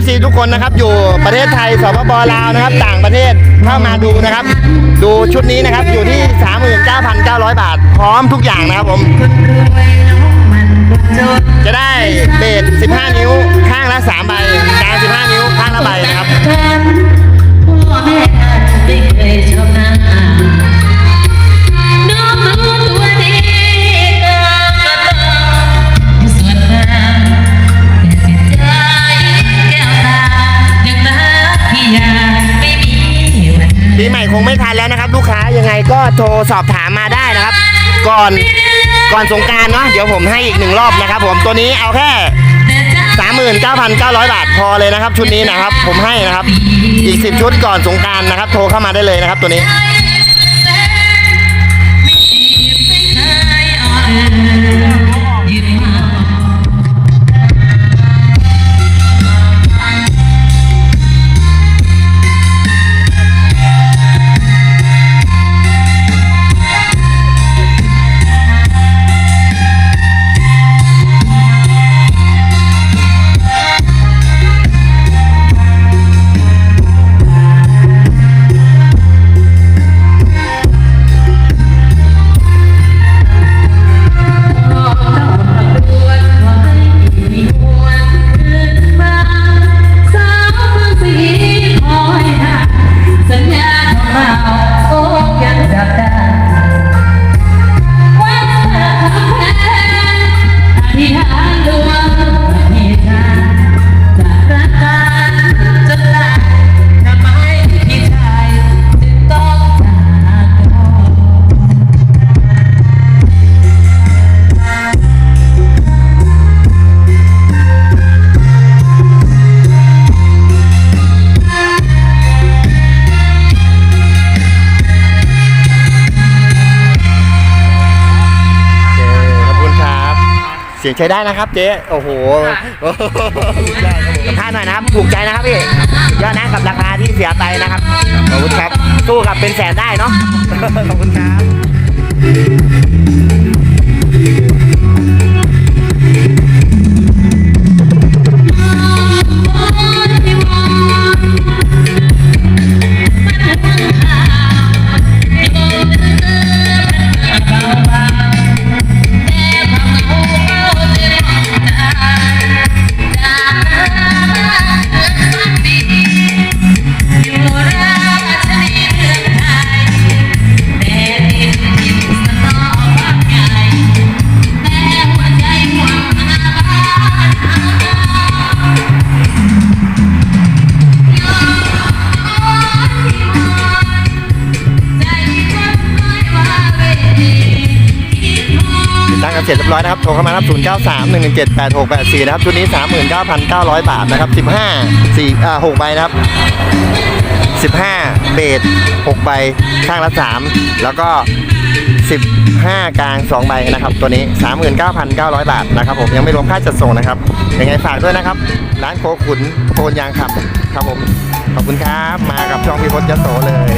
FC ทุกคนนะครับ อยู่ประเทศไทยสปปลาวนะครับ ต่างประเทศเข้ามาดูนะครับ ดูชุดนี้นะครับอยู่ที่ 39,900 บาท พร้อมทุกอย่างนะครับผม งไม่ทันแล้วนะครับ ลูกค้ายังไงก็โทรสอบถามมาได้นะครับ ก่อนก่อนสงการเนาะเดี๋ยวผมให้อีกหนึ่งรอบนะครับ ผมตัวนี้เอาแค่39,900บาทพอเลยนะครับ ชุดนี้นะครับ ผมให้นะครับ อีก10ชุดก่อนสงการนะครับ โทรเข้ามาได้เลยนะครับ ตัวนี้ยืน เสียงใช้ได้นะครับเจ๊โอ้โหสัมภาษณ์หน่อยนะครับถูกใจนะครับพี่ยอดนะกับราคาที่เสียไปนะครับขอบคุณครับสู้กับเป็นแสนได้เนาะขอบคุณครับ เสร็จเรียบร้อยนะครับโทรเข้ามาครับ0 9 3 1 1 7 8 6 8 4นะครับชุดนี้ 39,900 บาทนะครับ 15 4อ่า6ใบนะครับ 15 เบส6ใบข้างละ 3 แล้วก็ 15 กลาง 2 ใบนะครับ ตัวนี้ 39,900 บาทนะครับผมยังไม่รวมค่าจัดส่งนะครับยังไงฝากด้วยนะครับ ร้านโคขุนโพนยางขับครับผมขอบคุณครับมากับช่องพิพจน์ยโสเลย